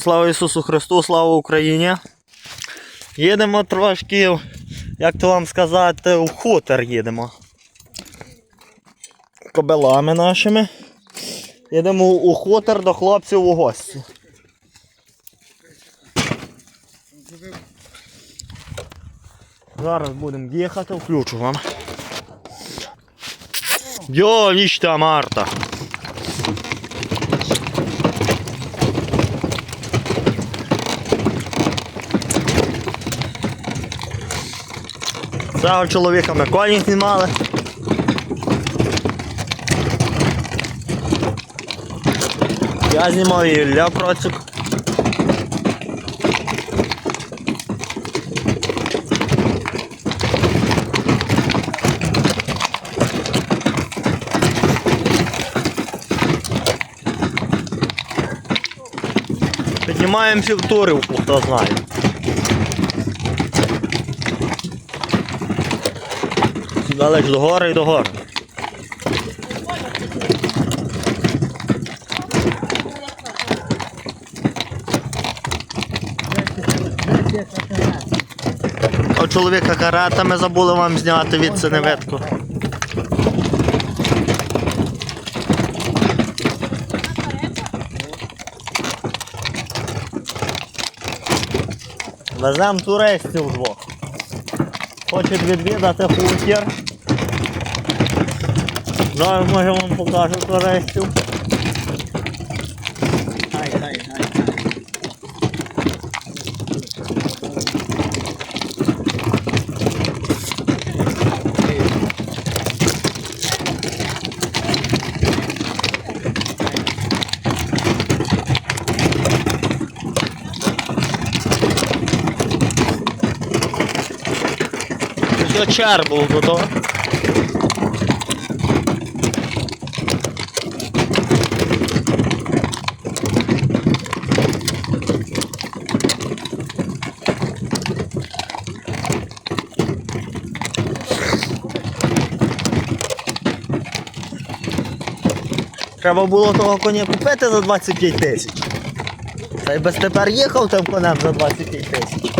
Слава Ісусу Христу, слава Україні. Їдемо трошки, як то вам сказати, у хутор їдемо. Кобелами нашими. Їдемо у хутор до хлопців у гості. Зараз будемо їхати, включу вам. Йо, вічта Марта. Цього чоловіка ми коні знімали. Я знімав і Ілля Процик. Піднімаємося в хто знає. Далі ж до гори і до гори. У чоловіка карата ми забули вам зняти від синеветку. Веземо туристів двох. Хочуть відвідати хутір. Зараз може вам покажу туристів. Хай, хай, хай. Що чар був тут. Треба було того коня купити за 25 тисяч. Та й без тепер їхав тим конем за 25 тисяч.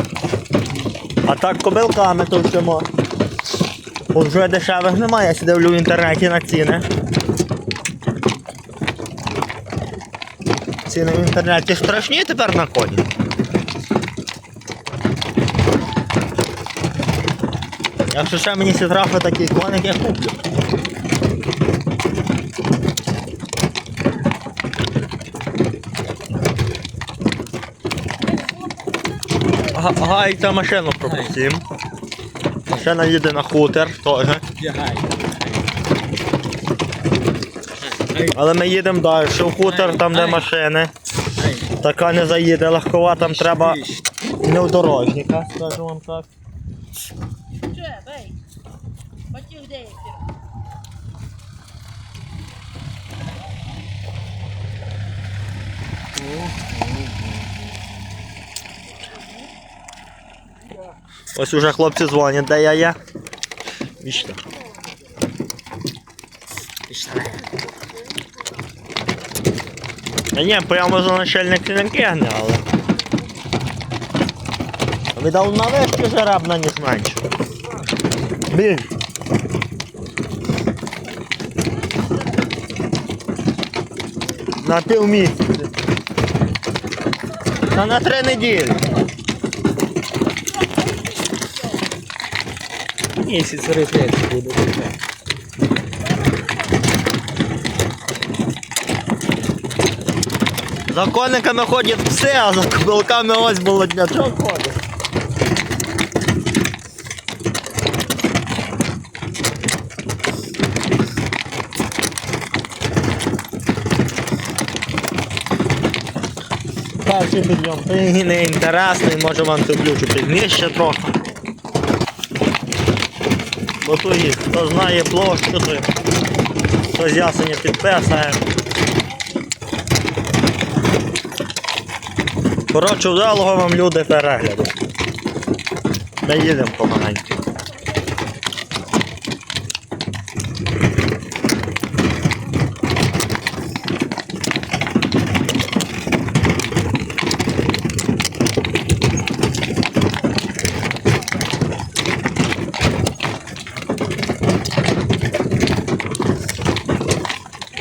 А так кобилками товчимо. Бо вже дешевих немає, я сидивлю в інтернеті на ціни. Ціни в інтернеті страшні тепер на коні. Якщо ще мені сітрафи такий коник, я куплю. Гайта машину пропустим. Машина їде на хутор теж. Але ми їдемо далі в хутор, там де машини. Така не заїде легкова, там треба неудорожника, скажу вам так. Че, бей. Батюк де є? Ось уже хлопці дзвонять, де я є. Вічно. Та ні, прямо за начальник не кигне, але. Видав на вишки жеребна, ніж менше. Блін. На пів місяця. Та на три неділі. Місяць рефлекс буде. За кониками ходять все, а за кобилками ось болотнячок ходить. Перший підйом не інтересний, може вам це включу пізніше трохи. Бо то є, хто знає площу, то хто з ясеня підписає. Коротше, вдалого вам люди перегляду. Ми їдемо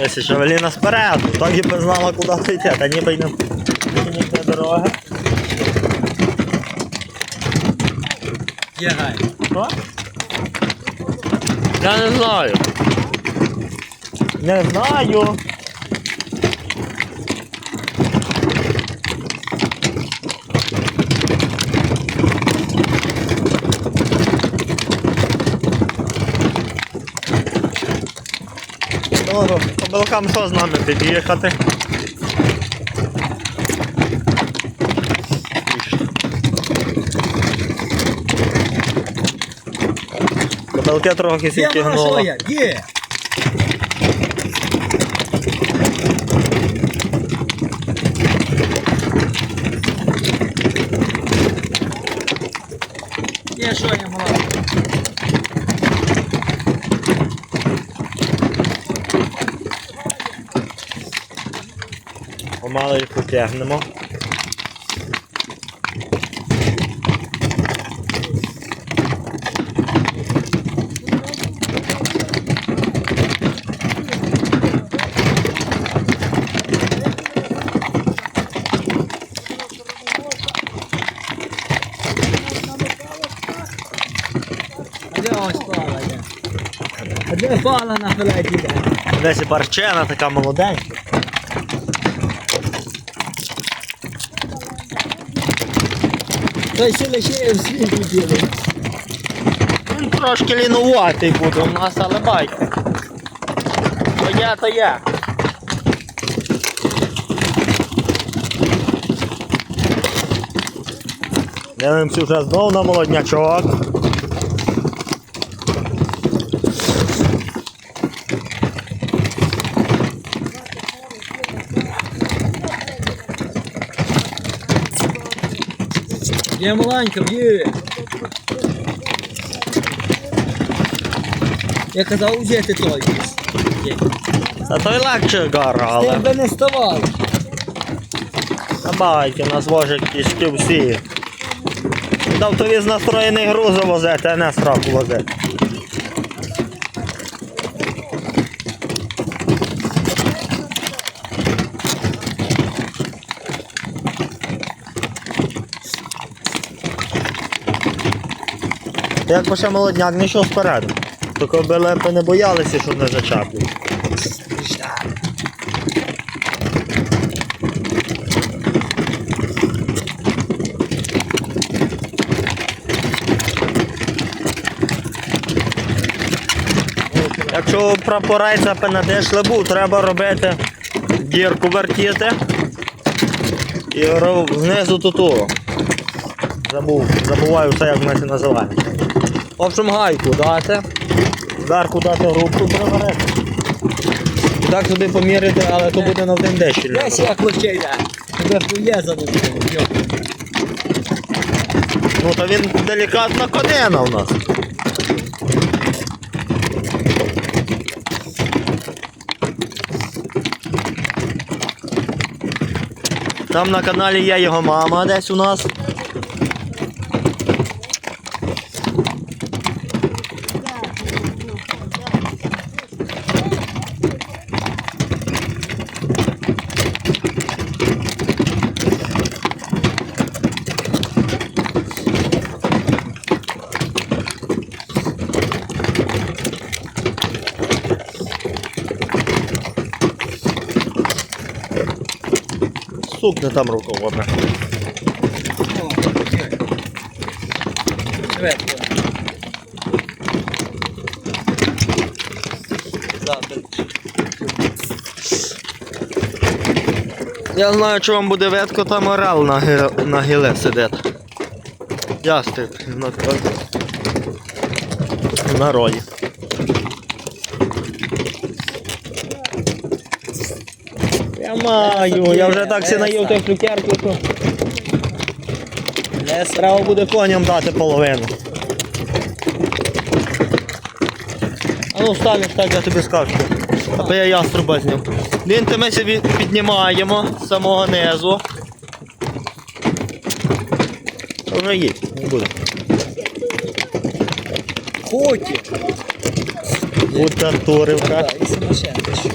Ось ще Веліна спереду, так і би знала, куди йти, та ніби й не йде дорога. Є гай. Що? Я не знаю. Не знаю. Ну, по белкам що з нами під'їхати? Кобилки трохи. Машоя, є. Є що я мала. Помало їх потягнемо. А де ось пала? А де пала на филеті? Десь і барчена така молоденька. Той ще лише в світі ділить. Він трошки лінуватий буде у нас, але байка. То я, то я. Дивимося вже знов на молоднячок. Є маленька, б'є. Я казав взяти той. Та той легше гара, але Тебе не ставав. на байки нас вожить кішки всі. Дав тобі з настроєний грузи возити, а не сраку возити. Як би молодняк не йшов вперед. Тільки лепи не боялися, що не зачаплять. Якщо прапорайця пенадеш лебу, треба робити дірку вертіти і знизу туту. Забув, забуваю все, як вона це називає. В общем, гайку дати. Зверху дати грубку приварити. І так сюди поміряти, але то буде на один дещі. Десь як лише йде. Тебе хує задумав. Ну то він делікатна конина у нас. Там на каналі є його мама десь у нас. Сукне там руководна. Я знаю, що вам буде ветко, там орел на, гі- на гіле сидить. Ястреб на, на ролі. Маю, я вже так си наїв той цукерку, що треба буде коням дати половину. А ну встань, встань, я тобі скажу. Аби я яструба зняв. Він ми собі піднімаємо з самого низу. Вже їсть, не буде. Хоті. Будь Артуривка. Так, і самошенка.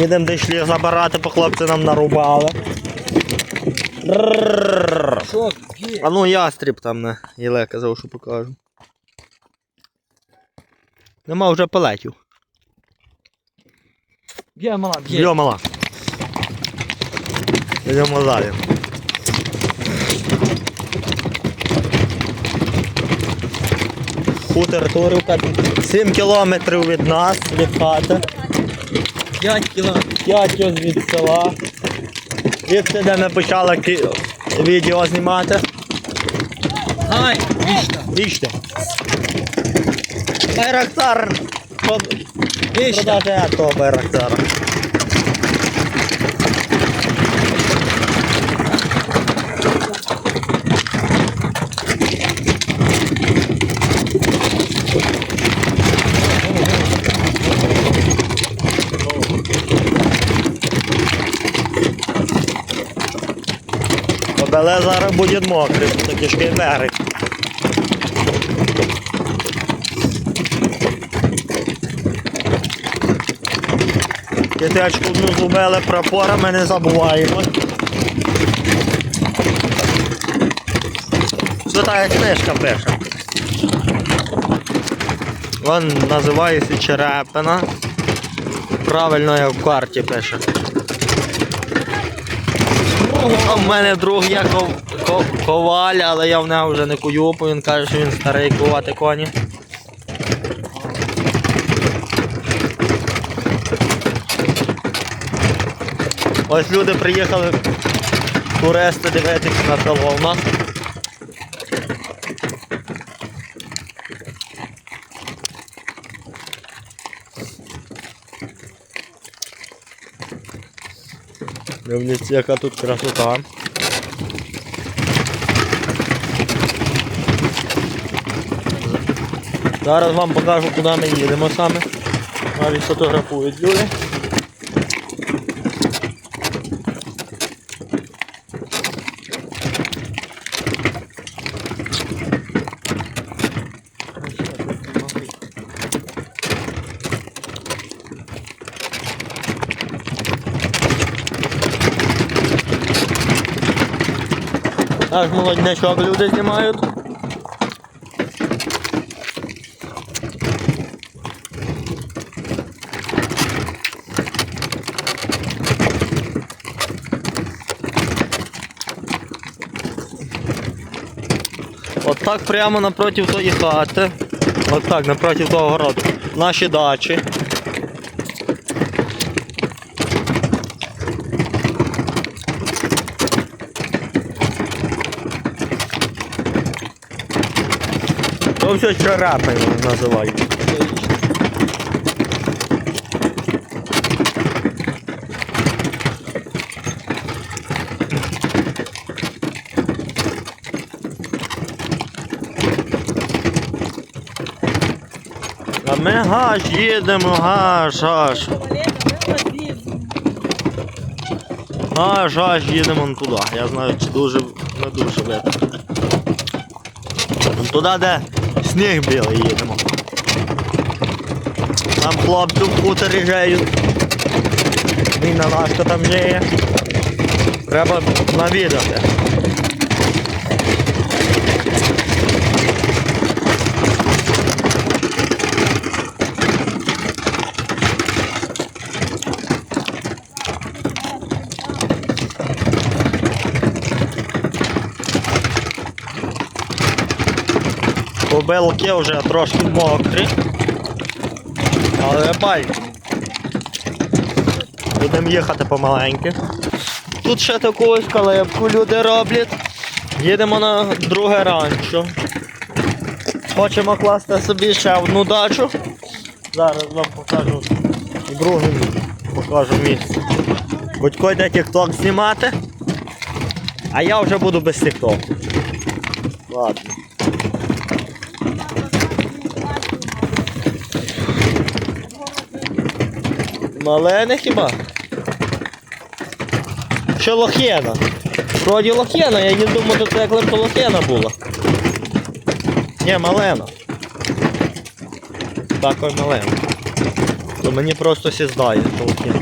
Їдемо дійшли забирати, по хлопці нам нарубали. А ну ястріб там на Єле казав, що покажу. Нема вже пелетів. Б'є мала, б'є. Йо, мала. Йдемо далі. Хутор Турівка. 7 кілометрів від нас, від хати. 5 кіло. 5 ось від села. Звідси, де ми почали кі- відео знімати. Гай, вічно. Бачите. Байрактар. Вічно. Продати того байрактара. Обеле зараз буде мокрий, це кишки берег. Дитячку одну зубили прапорами, не забуваємо. Це книжка пише. Вон називається Черепина. Правильно як в карті пише. А в мене друг є ков... Ков... коваль, але я в нього вже не кую, бо він каже, що він старий кувати коні. Ось люди приїхали туристи дивитися на село Дивіться, яка тут красота. Зараз вам покажу, куди ми їдемо саме. Навіть фотографують люди. Наш молоднячок люди знімають. От так прямо напроти тої хати. От так, напроти того городу. Наші дачі. То все черепи називають. А ми гаш їдемо, гаш, гаш. Гаш, гаш їдемо туди. Я знаю, чи дуже не дуже видно. Туди, де сніг білий їдемо. Там хлопцю в хуторі жеють. Важко там є. Треба навідати. Кобилки вже трошки мокрі. Але бай. Будемо їхати помаленьки. Тут ще таку ось калибку люди роблять. Їдемо на друге ранчо. Хочемо класти собі ще одну дачу. Зараз вам покажу друге покажу місце. Будько йде тік-ток знімати. А я вже буду без тік-току. Ладно. Ну, Малини хіба? Що лохєна? Вроді лохєна, я не думаю, це як лимка лохєна була. Ні, малена. Так, ой малена. То мені просто сіздає що лохєна.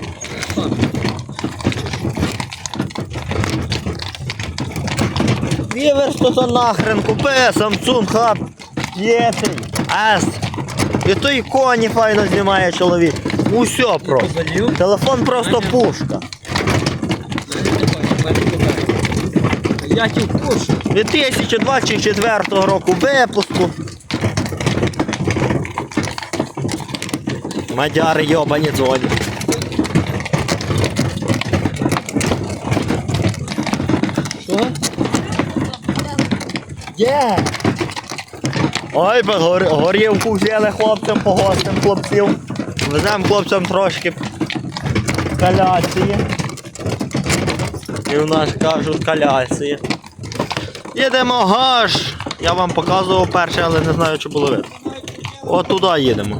Вівер, що то нахрен, купе, самцун, хап, єсень, ас. І той коні файно знімає чоловік. Усьо просто. Телефон просто пушка. Я ті кушу. 2024 року випуску. Мадяри йобані дзвонять. Що? Є! Ой, би горівку взяли хлопцям, погостим хлопців. Веземо хлопцям трошки каляції. І в нас кажуть каляції. Їдемо гаш. Я вам показував перше, але не знаю, чи було видно. От туди їдемо.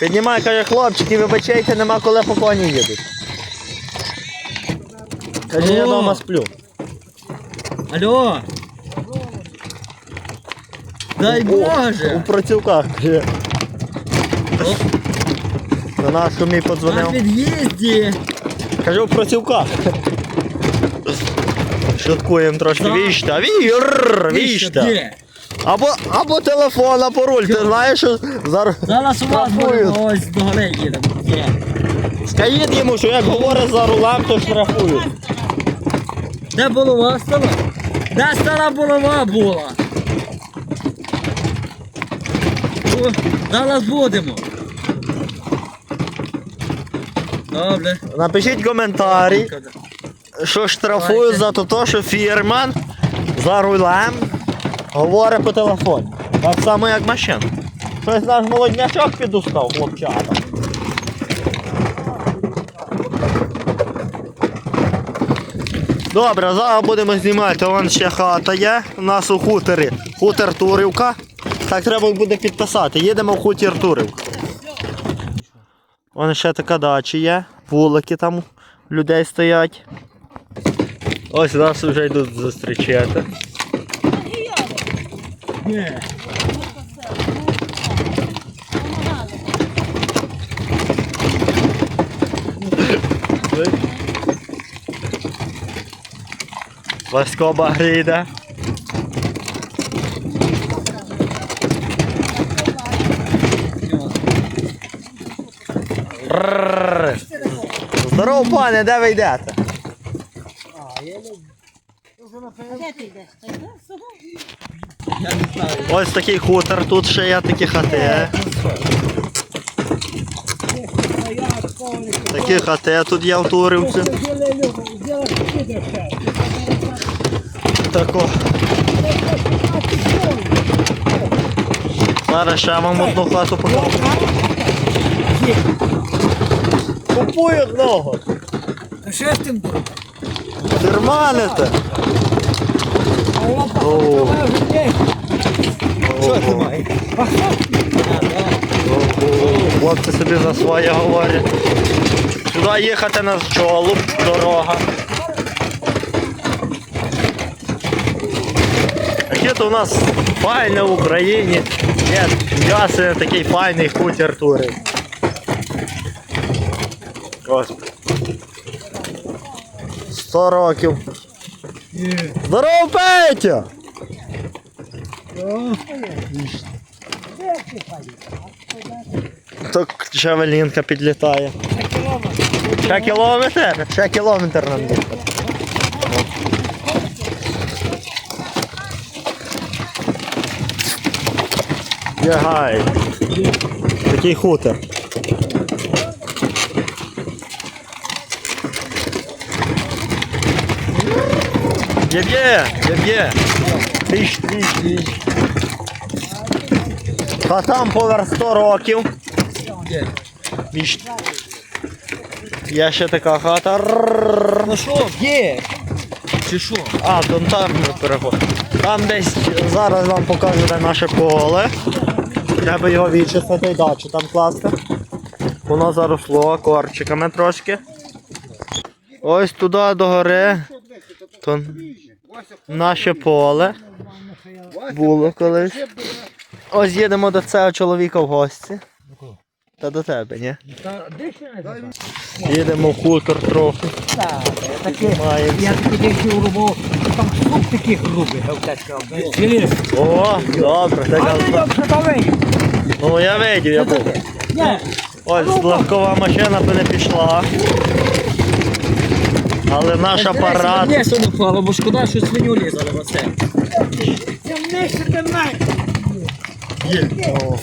Піднімай, каже, хлопчики, вибачайте, нема коли по коні їдуть. Каже, я О! вдома сплю. Алло. Дай Боже! У працівках. каже. До нас мій На під'їзді. Каже, у працівках. Шуткуємо трошки. Віщта, вір, віщта. Або, або телефон, або руль. Ти знаєш, що зараз Зараз у вас буде ось до гори їдемо. Скажіть йому, що як говорить за рулем, то штрафують. Де булава стала? Де стара булава була? О, Зараз будемо. Добре. Напишіть коментарі, що штрафують за те, що фірман за рулем говорить по телефоні. Так само, як машина. Щось наш молоднячок підустав, хлопчата. Добре, зараз будемо знімати. Вон ще хата є. У нас у хуторі. Хутор Турівка. Так треба буде підписати. Їдемо в хутір Турівка. Вон ще така дача є. Вулики там людей стоять. Ось нас вже йдуть зустрічати. Ні. Васько Здорово, пане, де ви йдете? Ось такий хутор, тут ще є такі хати. Такі хати тут є в Турівці. Тако. Зараз ще вам одну хату покажу. Купуй одного. А що з тим тут? Дерманите. О, ти маєш? Хлопці собі за своє говорять. Сюди їхати на чолу, дорога. Яке то у нас файне в Україні. Є ясен такий файний хутір тури. Ось. 100 років. Здорово, Петя! Так Жавелінка підлітає. Ще кілометр? Ще кілометр нам їхати. Ягай. Такий хутор. Є-є, є-є. Тиш, тиш, тиш. А там поверх 100 років. Віж. Є ще така хата. Ну що, є? Чи що? А, там ми переходимо. Там десь зараз вам покажу, де наше поле. Треба його відчистити і дачу там класти. Воно заросло корчиками трошки. Ось туди до гори. Наше поле. Було колись. Ось їдемо до цього чоловіка в гості. Та до тебе, ні? Їдемо в хутор трохи. Так, я. Маємо. Я таки там суп таких грубих. О, добре, так? Ну я видів, я був. Ось легкова машина би не пішла. Але наш апарат. М'ясо не впало, бо шкода, що свиню лізали в оце. Це м'ясо до. О.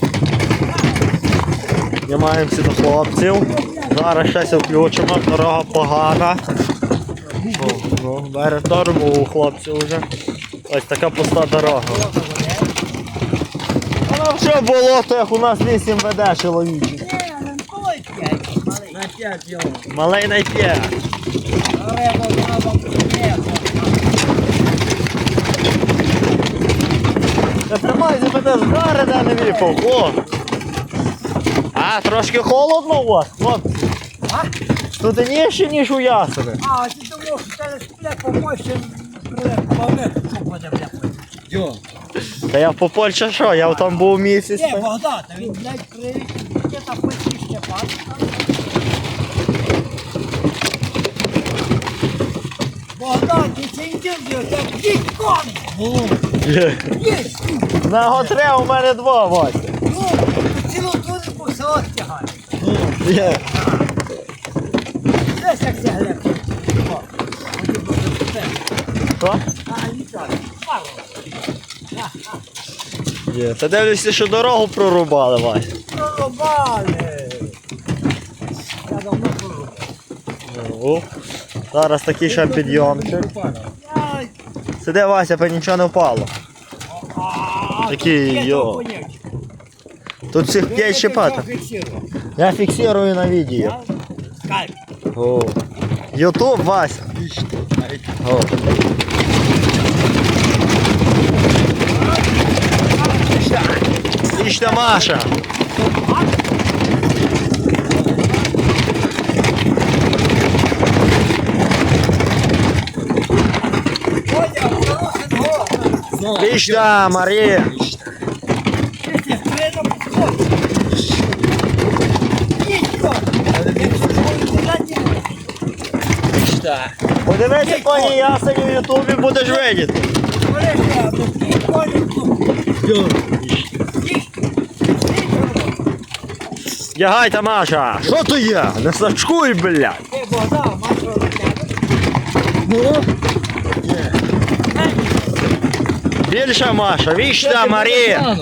Знімаємося до хлопців. Зараз щось включимо, дорога погана. Ну, бере торбу у хлопців вже. Ось така пуста дорога. Воно вже болото, як у нас 8 веде чоловічі. На п'ять його. Малий не п'є. Та тримай, запите, де не випав. О! А, трошки холодно у вас, хлопці. А? Тут нижче, ніж у ясені. А, ти думав, що це помощен, бавне, що буде, бля. Йо. Та я по Польщі що, я там був місяць. Е, Богдан, та він, блядь, привик, де там почти ще пан. Богдан, інтерв'ю, так є, На готре у мене два, Вася. ну, цілу тунику все оттягає. Є. Десь як це глеб. А, нічого, мало. Є. Та дивлюся, що дорогу прорубали, Вася. Прорубали. Я давно прорубав. О, Зараз такий ще підйомчик. Сиди, Вася, бо нічого не впало. Такий, йо. Тут всіх п'ять щепати. Я фіксирую на відео. О. Ютуб, Вася. О. Маша. Лічна Марія. Подивися, коні ясені в Ютубі будеш видіти. Дягайте, Маша. Що то є? Не сачкуй, блядь. Маша, вічна Марія.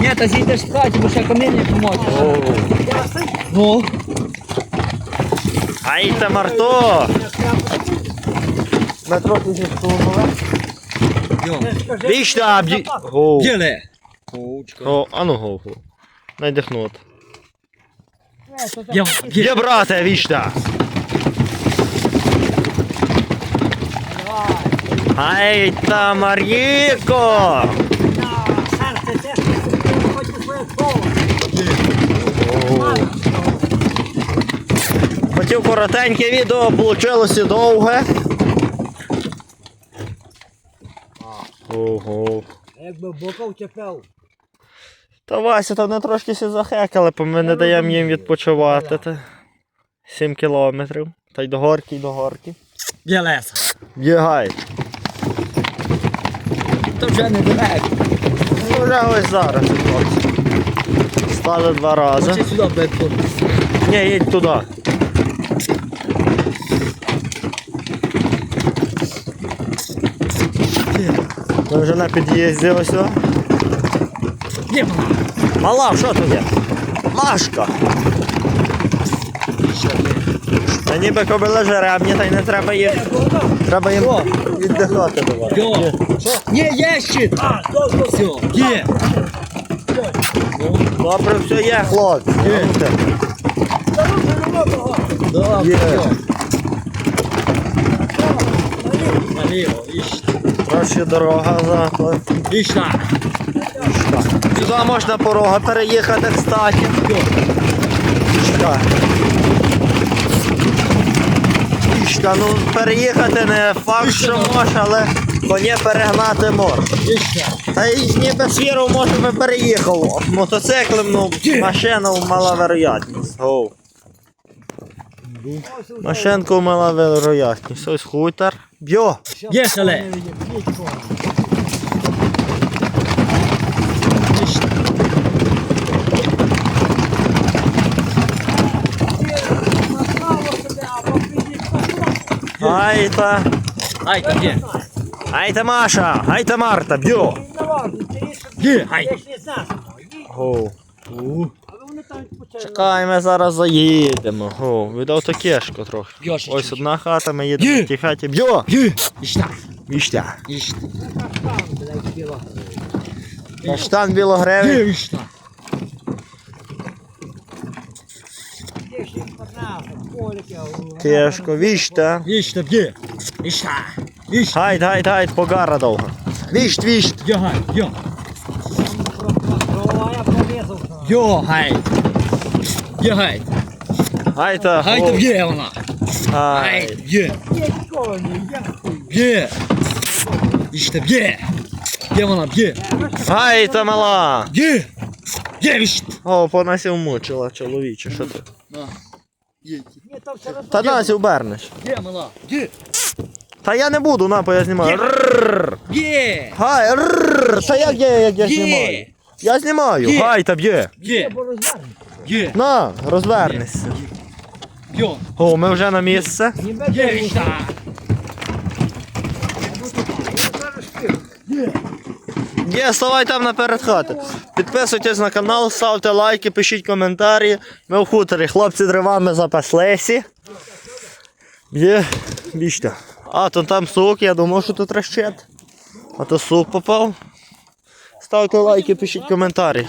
Ні, та зійдеш в хаті, бо ще каміння помочиш. Ну. Ай та Марто. Ми трохи зіштовхнули. Вічна бді... Гоу. Діле. О, а ну гоу. гоу. Надихнути. Я, Є брате, вічна. Ай та Маріко. О. Хотів коротеньке відео, вийшло довге. Ого. Якби бока вчепив. Та Вася, там не трошки сі захекали, бо ми не даємо їм відпочивати. Та. 7 кілометрів. Та й до горки, й до горки. Є леса. Бігай. То вже не далеко. Ну вже ось зараз. хлопці. Стали два рази. Чи сюди, тут. Ні, їдь туди. Ми вже на під'їзді ось. о. Є Мала, що тут є? Машка. Та ніби кобила жеребні, та й не треба їм. Треба їм О. віддихати давати. Йо. Є, є щит. А, все. Є. Добре, все є, хлопці. Є. Є. Наліво, іщ. Трошки дорога за. Ішла. Сюди можна порога переїхати, кстати. Ішка. Ішка, ну переїхати не факт, що можеш, але коні перегнати можеш. Та й ніби свіру може би переїхав. Мотоциклем, ну, машина мала вероятність. Гоу. Машинку мала вероятність. Ось хутор. Б'йо! Є шале. Айта! Ай, там є. Айта Маша! Айта Марта! Б'йо! Є, ай. Гоу. Чекай, ми зараз заїдемо. Гоу. Віддав то кешко трохи. Ось одна хата, ми їдемо в тій хаті. Б'йо! Є. Ішта. Віштя. Ішта. Каштан білогревий. Є, ішта. Кешко, віштя. Ішта, є. Ішта. Ішта. Гайд, гайд, гайд, погара довго. Віщ, віщ. Йо, гай, йо. Йо, гай. Йо, гай. Гайта. Гай, там є вона. Гай. Гай, є. Є. Ішта, є. Є вона, є. Гайта мала. Є. Є, ішта. О, по Насі вмучила, чоловіче, що ти? Є. Та Насі обернеш. Є, мала. Є. Та я не буду, на, бо я знімаю. Рррр. Є. Гай, рррр. Та як я, як я знімаю? Я знімаю. Є. Гай, та б'є. Є. Є. На, розвернешся. Йо. О, ми вже на місце. Є, ішта. Є, ставай там наперед хати. Підписуйтесь на канал, ставте лайки, пишіть коментарі. Ми в хуторі, хлопці дривами запаслися. Є, бічте. А, то там сук, я думав, що тут трещет. А то сук попав. Ставте лайки, пишіть коментарі.